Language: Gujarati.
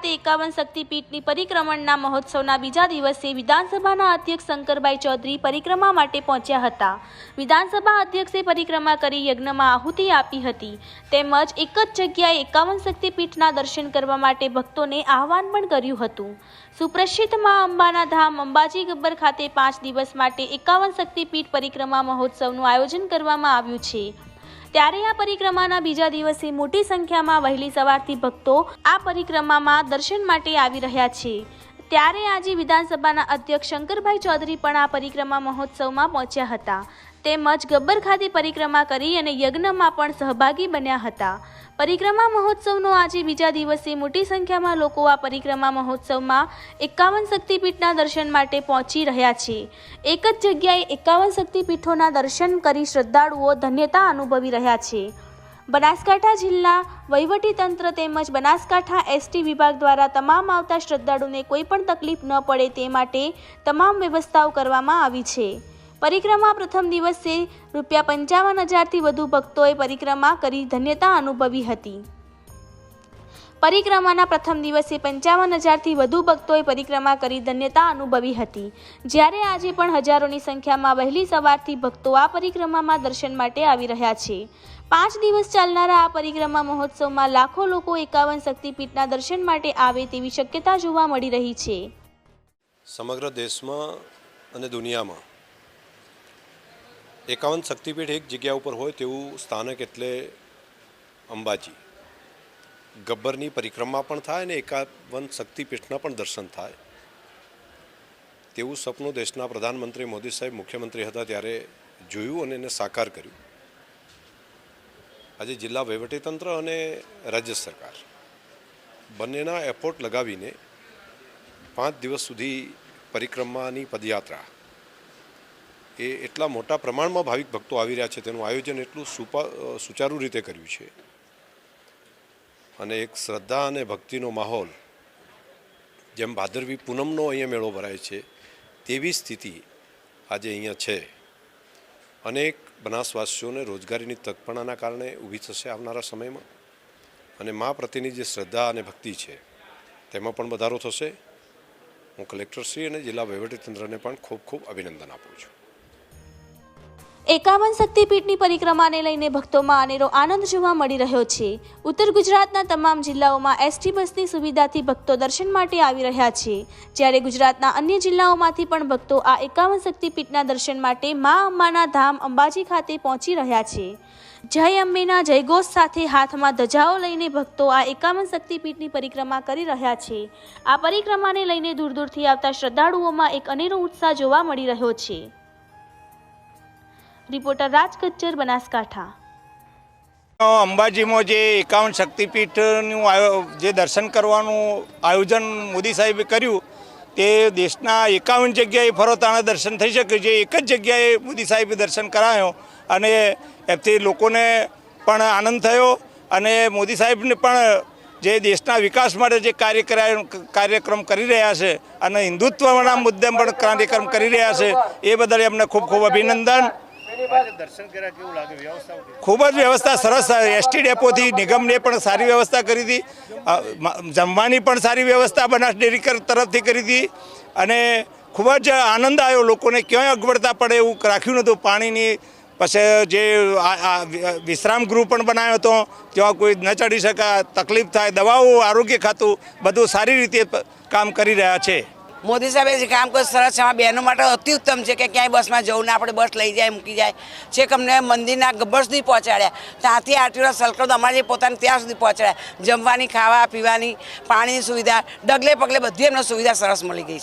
ખાતે એકાવન શક્તિપીઠની પરિક્રમણના મહોત્સવના બીજા દિવસે વિધાનસભાના અધ્યક્ષ શંકરભાઈ ચૌધરી પરિક્રમા માટે પહોંચ્યા હતા. વિધાનસભા અધ્યક્ષે પરિક્રમા કરી યજ્ઞમાં આહુતિ આપી હતી. તેમજ એક જ જગ્યાએ એકાવન શક્તિપીઠના દર્શન કરવા માટે ભક્તોને આહવાન પણ કર્યું હતું. સુપ્રસિદ્ધ મા અંબાના ધામ અંબાજી ગબ્બર ખાતે પાંચ દિવસ માટે એકાવન શક્તિપીઠ પરિક્રમા મહોત્સવનું આયોજન કરવામાં આવ્યું છે. ત્યારે આ પરિક્રમાના બીજા દિવસે મોટી સંખ્યામાં વહેલી સવારથી ભક્તો આ પરિક્રમામાં દર્શન માટે આવી રહ્યા છે. ત્યારે આજે વિધાનસભાના અધ્યક્ષ શંકરભાઈ ચૌધરી પણ આ પરિક્રમા મહોત્સવમાં પહોંચ્યા હતા. તેમજ ગબ્બર ખાતે પરિક્રમા કરી અને યજ્ઞમાં પણ સહભાગી બન્યા હતા. પરિક્રમા મહોત્સવનો આજે બીજા દિવસે મોટી સંખ્યામાં લોકો આ પરિક્રમા મહોત્સવમાં એકાવન શક્તિપીઠના દર્શન માટે પહોંચી રહ્યા છે. એક જ જગ્યાએ એકાવન શક્તિપીઠોના દર્શન કરી શ્રદ્ધાળુઓ ધન્યતા અનુભવી રહ્યા છે. બનાસકાંઠા જિલ્લા વહીવટીતંત્ર તેમજ બનાસકાંઠા એસટી વિભાગ દ્વારા તમામ આવતા શ્રદ્ધાળુને કોઈ પણ તકલીફ ન પડે તે માટે તમામ વ્યવસ્થાઓ કરવામાં આવી છે. પરિક્રમા પ્રથમ દિવસે રૂપિયા પંચાવન હજારથી વધુ ભક્તોએ પરિક્રમા કરી ધન્યતા અનુભવી હતી. પરિક્રમાના પ્રથમ દિવસે પંચાવન હજારથી વધુ ભક્તોએ પરિક્રમા કરી ધન્યતા અનુભવી હતી. જ્યારે આજે પણ હજારોની સંખ્યામાં વહેલી સવારથી ભક્તો આ પરિક્રમામાં દર્શન માટે આવી રહ્યા છે. પાંચ દિવસ ચાલનારા આ પરિક્રમા મહોત્સવમાં લાખો લોકો એકાવન શક્તિપીઠના દર્શન માટે આવે તેવી શક્યતા જોવા મળી રહી છે. સમગ્ર દેશમાં અને દુનિયામાં એકાવન શક્તિપીઠ એક જગ્યા ઉપર હોય તેવું સ્થાનક એટલે અંબાજી. ગબ્બરની પરિક્રમા પણ થાય અને એકાવન શક્તિપીઠના પણ દર્શન થાય. તેવું સપનું દેશના પ્રધાનમંત્રી મોદી સાહેબ મુખ્યમંત્રી હતા ત્યારે જોયું અને એને સાકાર કર્યું. આજે જિલ્લા વહીવટીતંત્ર અને રાજ્ય સરકાર બંનેના એફોર્ટ લગાવીને પાંચ દિવસ સુધી પરિક્રમાની પદયાત્રા એ એટલા મોટા પ્રમાણમાં ભાવિક ભક્તો આવી રહ્યા છે, તેનું આયોજન એટલું સુપા સુચારુ રીતે કર્યું છે. અને એક શ્રદ્ધા અને ભક્તિનો માહોલ, જેમ ભાદરવી પૂનમનો અહીંયા મેળો ભરાય છે, તેવી સ્થિતિ આજે અહીંયા છે. અનેક બનાસવાસીઓને રોજગારીની તક પણ આના કારણે ઊભી થશે આવનારા સમયમાં. અને મા પ્રત્યેની જે શ્રદ્ધા અને ભક્તિ છે, તેમાં પણ વધારો થશે. હું કલેક્ટરશ્રી અને જિલ્લા વહીવટીતંત્રને પણ ખૂબ ખૂબ અભિનંદન આપું છું. એકાવન શક્તિપીઠની પરિક્રમાને લઈને ભક્તોમાં અનેરો આનંદ જોવા મળી રહ્યો છે. ઉત્તર ગુજરાતના તમામ જિલ્લાઓમાં એસટી બસની સુવિધાથી ભક્તો દર્શન માટે આવી રહ્યા છે. જ્યારે ગુજરાતના અન્ય જિલ્લાઓમાંથી પણ ભક્તો આ એકાવન શક્તિપીઠના દર્શન માટે મા અંબાના ધામ અંબાજી ખાતે પહોંચી રહ્યા છે. જય અંબેના જયઘોષ સાથે હાથમાં ધજાઓ લઈને ભક્તો આ એકાવન શક્તિપીઠની પરિક્રમા કરી રહ્યા છે. આ પરિક્રમાને લઈને દૂર દૂરથી આવતા શ્રદ્ધાળુઓમાં એક અનેરો ઉત્સાહ જોવા મળી રહ્યો છે. રિપોર્ટર રાજ કચ્ચર બનાસકાંઠા. અંબાજીમાં જે એકાવન શક્તિપીઠનું જે દર્શન કરવાનું આયોજન મોદી સાહેબે કર્યું, તે દેશના એકાવન જગ્યાએ ફરોતાના દર્શન થઈ શકે, જે એક જ જગ્યાએ મોદી સાહેબે દર્શન કરાયો, અને એથી લોકોને પણ આનંદ થયો, અને મોદી સાહેબને પણ જે દેશના વિકાસ માટે જે કાર્ય કાર્યક્રમ કરી રહ્યા છે, અને હિન્દુત્વના મુદ્દે પણ કાર્યક્રમ કરી રહ્યા છે, એ બદલ એમને ખૂબ ખૂબ અભિનંદન. ખૂબ જ વ્યવસ્થા સરસ. એસટી ડેપોથી નિગમને પણ સારી વ્યવસ્થા કરી હતી. જમવાની પણ સારી વ્યવસ્થા બનાસ ડેરી તરફથી કરી હતી. અને ખૂબ જ આનંદ આવ્યો લોકોને. ક્યાંય અગવડતા પડે એવું રાખ્યું નહોતું. પાણીની પછી જે વિશ્રામ ગૃહ પણ બનાવ્યો હતો. ત્યાં કોઈ ન ચડી શકા તકલીફ થાય દવાઓ આરોગ્ય ખાતું બધું સારી રીતે કામ કરી રહ્યા છે. મોદી સાહેબે જે કામ કર્યું સરસ છે. બહેનો માટે અતિ ઉત્તમ છે કે ક્યાંય બસમાં જવું ને આપણે બસ લઈ જાય, મૂકી જાય. છેક અમને મંદિરના ગબ્બર સુધી પહોંચાડ્યા. ત્યાંથી આરટીઓ સલકડ અમારે પોતાને ત્યાં સુધી પહોંચાડ્યા. જમવાની, ખાવા, પીવાની, પાણીની સુવિધા, ડગલે પગલે બધી એમને સુવિધા સરસ મળી ગઈ છે.